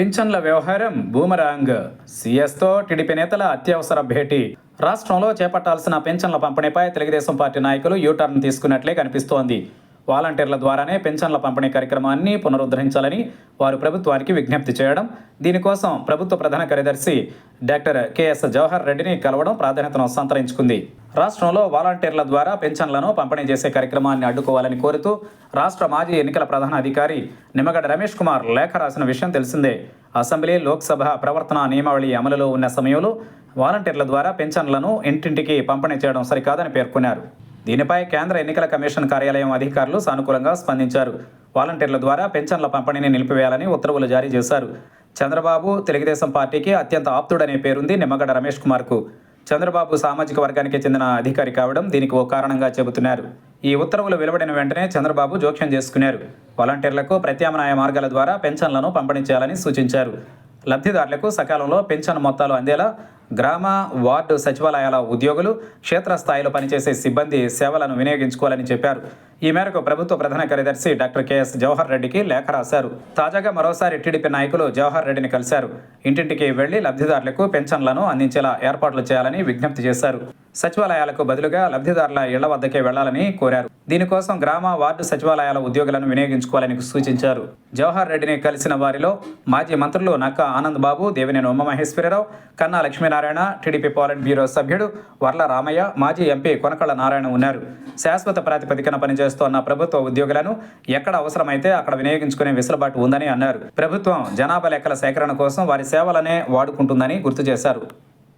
పింఛన్ల వ్యవహారం boomerang. సీఎస్తో TDP నేతల అత్యవసర భేటీ. రాష్ట్రంలో చేపట్టాల్సిన పింఛన్ల పంపిణీపై తెలుగుదేశం పార్టీ నాయకులు యూటర్న్ తీసుకున్నట్లే కనిపిస్తోంది. వాలంటీర్ల ద్వారానే పెన్షన్ల పంపిణీ కార్యక్రమాన్ని పునరుద్ధరించాలని వారు ప్రభుత్వానికి విజ్ఞప్తి చేయడం దీనికోసం ప్రభుత్వ ప్రధాన కార్యదర్శి డాక్టర్ కెఎస్ జవహర్ రెడ్డిని కలవడం ప్రాధాన్యతను సంతరించుకుంది. రాష్ట్రంలో వాలంటీర్ల ద్వారా పెన్షన్లను పంపిణీ చేసే కార్యక్రమాన్ని అడ్డుకోవాలని కోరుతూ రాష్ట్ర మాజీ ఎన్నికల ప్రధాన అధికారి నిమ్మగడ్డ రమేష్ కుమార్ లేఖ రాసిన విషయం తెలిసిందే. అసెంబ్లీ లోక్సభ ప్రవర్తన నియమావళి అమలులో ఉన్న సమయంలో వాలంటీర్ల ద్వారా పెన్షన్లను ఇంటింటికి పంపిణీ చేయడం సరికాదని పేర్కొన్నారు. దీనిపై కేంద్ర ఎన్నికల కమిషన్ కార్యాలయం అధికారులు సానుకూలంగా స్పందించారు. వాలంటీర్ల ద్వారా పెన్షన్ల పంపిణీని నిలిపివేయాలని ఉత్తర్వులు జారీ చేశారు. చంద్రబాబు తెలుగుదేశం పార్టీకి అత్యంత ఆప్తుడనే పేరుంది నిమ్మగడ్డ రమేష్ కుమార్కు. చంద్రబాబు సామాజిక వర్గానికి చెందిన అధికారి కావడం దీనికి ఓ కారణంగా చెబుతున్నారు. ఈ ఉత్తర్వులు వెలువడిన వెంటనే చంద్రబాబు జోక్యం చేసుకున్నారు. వాలంటీర్లకు ప్రత్యామ్నాయ మార్గాల ద్వారా పెన్షన్లను పంపిణీ చేయాలని సూచించారు. లబ్ధిదారులకు సకాలంలో పెన్షన్ మొత్తాలు అందేలా గ్రామ వార్డు సచివాలయాల ఉద్యోగులు క్షేత్రస్థాయిలో పనిచేసే సిబ్బంది సేవలను వినియోగించుకోవాలని చెప్పారు. ఈ మేరకు ప్రభుత్వ ప్రధాన కార్యదర్శి డాక్టర్ కెఎస్ జవహర్ రెడ్డికి లేఖ రాశారు. తాజాగా మరోసారి టీడీపీ నాయకులు జవహర్ రెడ్డిని కలిశారు. ఇంటింటికి వెళ్ళి లబ్ధిదారులకు పెన్షన్లను అందించేలా ఏర్పాట్లు చేయాలని విజ్ఞప్తి చేశారు. సచివాలయాలకు బదులుగా లబ్ధిదారుల ఇళ్ళ వద్దకే వెళ్ళాలని కోరారు. దీనికోసం గ్రామ వార్డు సచివాలయాల ఉద్యోగులను వినియోగించుకోవాలని సూచించారు. జవహర్ రెడ్డిని కలిసిన వారిలో మాజీ మంత్రులు నక్క ఆనంద్ బాబు దేవినేని ఉమామహేశ్వరరావు కన్నా లక్ష్మీనారాయణ టీడీపీ పాలిట్ బ్యూరో సభ్యుడు వర్ల రామయ్య మాజీ ఎంపీ కొనకళ్ళ నారాయణ ఉన్నారు. శాశ్వత ప్రాతిపదికన పనిచేస్తోన్న ప్రభుత్వ ఉద్యోగులను ఎక్కడ అవసరమైతే అక్కడ వినియోగించుకునే వెసులుబాటు ఉందని అన్నారు. ప్రభుత్వం జనాభా లెక్కల సేకరణ కోసం వారి సేవలనే వాడుకుంటుందని గుర్తు చేశారు.